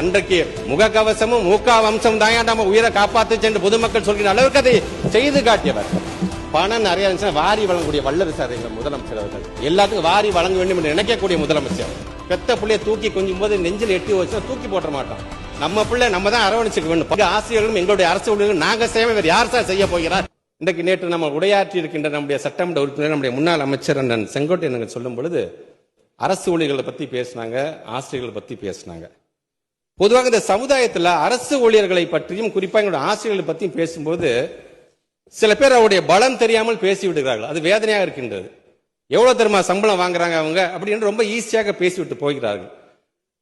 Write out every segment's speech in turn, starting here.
அன்றைக்கு முகக்கவசமும் மூக்கா வம்சம் தான் நம்ம உயிரை காப்பாத்துச்சு என்று பொதுமக்கள் சொல்கிற அளவுக்கு அதை செய்து காட்டியவர். பணம் நிறைய இருந்துச்சுன்னா வாரி வழங்கக்கூடிய வல்லரசு சார் முதலமைச்சர் அவர்கள். எல்லாத்துக்கும் வாரி வழங்க வேண்டும் என்று நினைக்கக்கூடிய முதலமைச்சர். பெத்த பிள்ளைய தூக்கி கொஞ்சம் போது நெஞ்சில் எட்டி வச்சுன்னா தூக்கி போட்ட மாட்டோம் நம்ம பிள்ளை நம்ம தான் அரவணைச்சுக்க வேண்டும். பல ஆசிரியர்களும் எங்களுடைய அரசு ஊழியர்களும் நாங்க சேவை வேறு யார் சார் செய்ய போகிறார்? இன்றைக்கு நேற்று நம்ம உரையாற்றி இருக்கின்ற நம்முடைய சட்டமன்ற உறுப்பினர் நம்முடைய முன்னாள் அமைச்சர் அண்ணன் செங்கோட்டையன் சொல்லும் பொழுது அரசு ஊழியர்களை பத்தி பேசினாங்க ஆசிரியர்களை பத்தி பேசினாங்க. பொதுவாக இந்த சமுதாயத்தில் அரசு ஊழியர்களை பற்றியும் குறிப்பாக எங்களுடைய ஆசிரியர்களை பற்றியும் பேசும்போது சில பேர் அவருடைய பலம் தெரியாமல் பேசி விடுகிறார்கள் அது வேதனையாக இருக்கின்றது. எவ்வளோ தெரியுமா சம்பளம் வாங்குறாங்க அவங்க அப்படின்னு ரொம்ப ஈஸியாக பேசிவிட்டு போகிறார்கள்.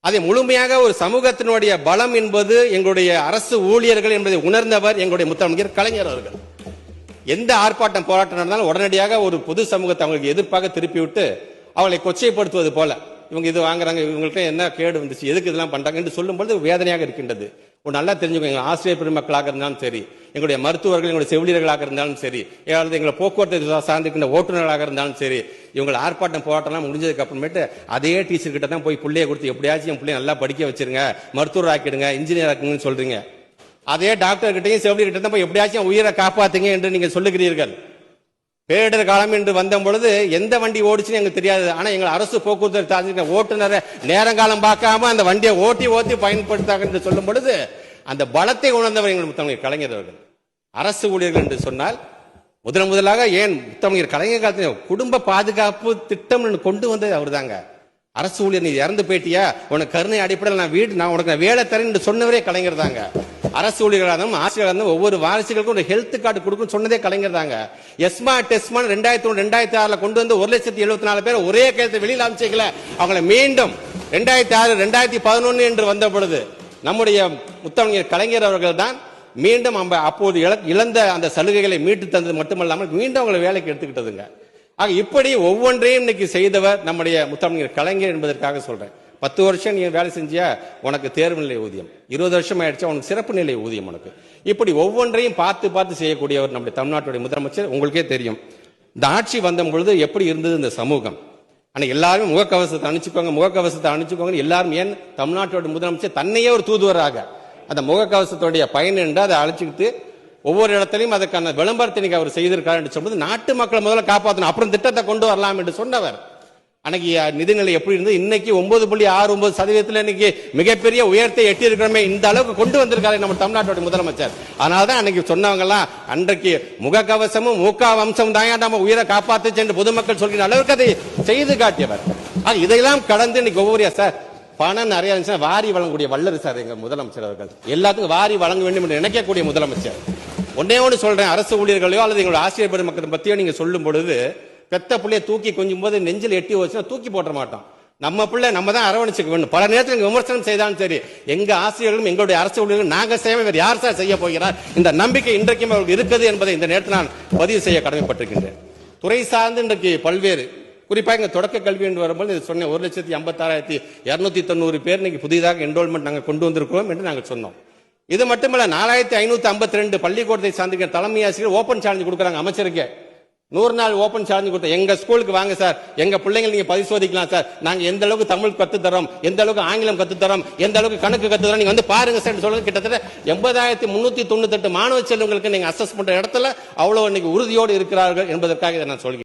அதை முழுமையாக ஒரு சமூகத்தினுடைய பலம் என்பது எங்களுடைய அரசு ஊழியர்கள் என்பதை உணர்ந்தவர் எங்களுடைய முத்தமிழர் கலைஞர் அவர்கள். எந்த ஆர்ப்பாட்டம் போராட்டம் நடந்தாலும் உடனடியாக ஒரு பொது சமூகத்தை அவங்களுக்கு எதிர்ப்பாக திருப்பிவிட்டு அவளை கொச்சைப்படுத்துவது போல இவங்க இது வாங்குறாங்க இவங்கள்ட்ட என்ன கேடு வந்துச்சு எதுக்கு இதெல்லாம் பண்ணுறாங்க என்று சொல்லும்போது வேதனையாக இருக்கின்றது. ஒரு நல்லா தெரிஞ்சுக்கோங்க ஆசிரியர் பெருமக்களாக இருந்தாலும் சரி எங்களுடைய மருத்துவர்கள் எங்களுடைய செவிலியர்களாக இருந்தாலும் சரி ஏதாவது எங்களை போக்குவரத்து சார்ந்திருக்கின்ற ஓட்டுநர்களாக இருந்தாலும் சரி இவங்களை ஆர்ப்பாட்டம் போராட்டம்லாம் முடிஞ்சதுக்கு அப்புறமேட்டு அதே டீச்சர் கிட்ட தான் போய் பிள்ளைய கொடுத்து எப்படியாச்சும் என் பிள்ளைய நல்லா படிக்க வச்சிருங்க மருத்துவர் ஆக்கிடுங்க இன்ஜினியர் ஆக்குங்கன்னு சொல்றீங்க. அதே டாக்டர் கிட்டையும் தான் போய் எப்படியாச்சும் உயிரை காப்பாத்துங்க என்று நீங்கள் சொல்லுகிறீர்கள். பேரிடர் காலம் என்று வந்த பொழுது எந்த வண்டி ஓடிச்சுன்னு எங்களுக்கு தெரியாது. ஆனா எங்கள் அரசு போக்குவரத்து சார்ந்த ஓட்டுநரை நேரங்காலம் பார்க்காம அந்த வண்டியை ஓட்டி ஓட்டி பயன்படுத்தாங்க என்று சொல்லும் பொழுது அந்த பலத்தை உணர்ந்தவர் எங்கள் முத்தமிழர் கலைஞர் அவர்கள். அரசு ஊழியர்கள் என்று சொன்னால் முதன் முதலாக ஏன் முத்தமிழர் கலைஞர் காலத்தில் குடும்ப பாதுகாப்பு திட்டம் கொண்டு வந்தது அவர் தாங்க அரசு ஊழியர் நீ இறந்து போயிட்டியா? உனக்கு கருணை அடிப்படையில் நான் வீடு நான் உனக்கு வேலை தரேன் என்று சொன்னவரே கலைஞர் தாங்க. அரசு ஊழியர்களாக இருந்தாலும் ஆசிரியராக இருந்தாலும் ஒவ்வொரு வாரிசுகளுக்கும் ஒரு ஹெல்த் கார்டு கொடுக்கும் சொன்னதே கலைஞர் தாங்க. எஸ்மா டெஸ்மா ரெண்டாயிரத்தி ஒன்று ரெண்டாயிரத்தி ஆறுல கொண்டு வந்து ஒரு லட்சத்தி எழுபத்தி நாலு பேர் ஒரே கேள்வி வெளியில் அமைச்சிக்கல அவங்களை மீண்டும் ரெண்டாயிரத்தி ஆறு ரெண்டாயிரத்தி பதினொன்று என்று வந்த பொழுது நம்முடைய முத்தமிழர் கலைஞர் அவர்கள் தான் மீண்டும் நம்ம அப்போது இழ- இழந்த அந்த சலுகைகளை மீட்டு தந்தது மட்டுமல்லாமல் மீண்டும் அவங்களை வேலைக்கு எடுத்துக்கிட்டதுங்க. ஆக இப்படி ஒவ்வொன்றையும் இன்னைக்கு செய்தவர் நம்முடைய முத்தமிழர் கலைஞர் என்பதற்காக சொல்றேன். பத்து வருஷம் நீ வேலை செஞ்சியா? உனக்கு தேர்வு நிலை ஊதியம். இருபது வருஷம் ஆயிடுச்சா? உனக்கு சிறப்பு நிலை ஊதியம் உனக்கு. இப்படி ஒவ்வொன்றையும் பார்த்து பார்த்து செய்யக்கூடியவர் நம்முடைய தமிழ்நாட்டுடைய முதலமைச்சர் உங்களுக்கே தெரியும். இந்த ஆட்சி வந்த பொழுது எப்படி இருந்தது இந்த சமூகம்? ஆனா எல்லாரும் முகக்கவசத்தை அணிச்சுக்கோங்க முகக்கவசத்தை அணிச்சுக்கோங்க எல்லாரும் ஏன் தமிழ்நாட்டோட முதலமைச்சர் தன்னையே ஒரு தூதுவராக அந்த முகக்கவசத்துடைய பயன் என்று அதை அழைச்சிக்கிட்டு ஒவ்வொரு இடத்திலையும் அதுக்கான விளம்பரத்தை அவர் செய்திருக்கார் என்று சொல்வது நாட்டு மக்களை முதல்ல காப்பாற்றணும் அப்புறம் திட்டத்தை கொண்டு வரலாம் என்று சொன்னவர். அன்னைக்கு நிதிநிலை எப்படி இருந்தது? இன்னைக்கு ஒன்பது புள்ளி ஆறு ஒன்பது சதவீதத்தில் இன்னைக்கு மிகப்பெரிய உயர்த்தை எட்டி இருக்கிறோமே இந்த அளவுக்கு கொண்டு வந்திருக்காரு நம்ம தமிழ்நாட்டோட முதலமைச்சர். அதனாலதான் அன்னைக்கு சொன்னவங்கலாம் அன்றைக்கு முகக்கவசமும் மூக்கா வம்சம் தான் நம்ம உயிரை காப்பாத்துச்சு என்று பொதுமக்கள் சொல்கிற அளவுக்கு அதை செய்து காட்டியவர். ஆக இதையெல்லாம் கடந்து இன்னைக்கு ஒவ்வொரு சார் பணம் நிறைய இருந்துச்சுன்னா வாரி வழங்கக்கூடிய வல்லரசு சார் எங்க முதலமைச்சர் அவர்கள். எல்லாத்துக்கும் வாரி வழங்க வேண்டும் என்று நினைக்கக்கூடிய முதலமைச்சர். ஒன்னே ஒன்று சொல்றேன். அரசு ஊழியர்களையோ அல்லது எங்களுடைய ஆசிரியர் பெருமக்களை பத்தியோ நீங்க சொல்லும் பொழுது பெத்த பிள்ளைய தூக்கி கொஞ்சம் போது நெஞ்சில் எட்டி வச்சுன்னா தூக்கி போட்ட மாட்டோம் நம்ம பிள்ளை நம்ம தான் அரவணைச்சுக்க வேண்டும் பல நேரத்தில் விமர்சனம் செய்தாலும் சரி எங்க ஆசிரியர்களும் எங்களுடைய அரசு ஊழியர்களும் நாங்க செய்ய வேறு யார் சார் செய்ய போகிறார்? இந்த நம்பிக்கை இன்றைக்கும் அவர்களுக்கு இருக்குது என்பதை இந்த நேரத்தில் நான் பதிவு செய்ய கடமைப்பட்டிருக்கின்றேன். துறை சார்ந்து இன்றைக்கு பல்வேறு குறிப்பாக இங்கே தொடக்க கல்வி என்று வரும்போது இது சொன்னேன் ஒரு லட்சத்தி ஐம்பத்தாறாயிரத்தி இரநூத்தி தொண்ணூறு பேர் இன்னைக்கு புதிதாக என்ரோல்மெண்ட் நாங்கள் கொண்டு வந்திருக்கிறோம் என்று நாங்கள் சொன்னோம். இது மட்டுமல்ல நாலாயிரத்தி ஐநூத்தி ஐம்பத்தி ரெண்டு பள்ளிக்கூடத்தை சார்ந்திருக்கிற தலைமை ஆசிரியர் ஓப்பன் சேலஞ்சு கொடுக்குறாங்க அமைச்சருக்கே. நூறு நாள் ஓபன் சேலஞ்சு கொடுத்தோம் எங்க ஸ்கூலுக்கு வாங்க சார் எங்க பிள்ளைங்க நீங்க பரிசோதிக்கலாம் சார் நாங்க எந்த அளவுக்கு தமிழ் கத்து தரோம் எந்த அளவுக்கு ஆங்கிலம் கத்து தரோம் எந்த அளவுக்கு கணக்கு கத்து தரோம் நீங்க வந்து பாருங்க சார் சொல்லுங்க. கிட்டத்தட்ட எண்பதாயிரத்தி முன்னூத்தி தொண்ணூத்தி எட்டு மாணவ செல்வங்களுக்கு நீங்க அசஸ் பண்ற இடத்துல அவ்வளவு இன்னைக்கு உறுதியோடு இருக்கிறார்கள் என்பதற்காக இதை நான் சொல்கிறேன்.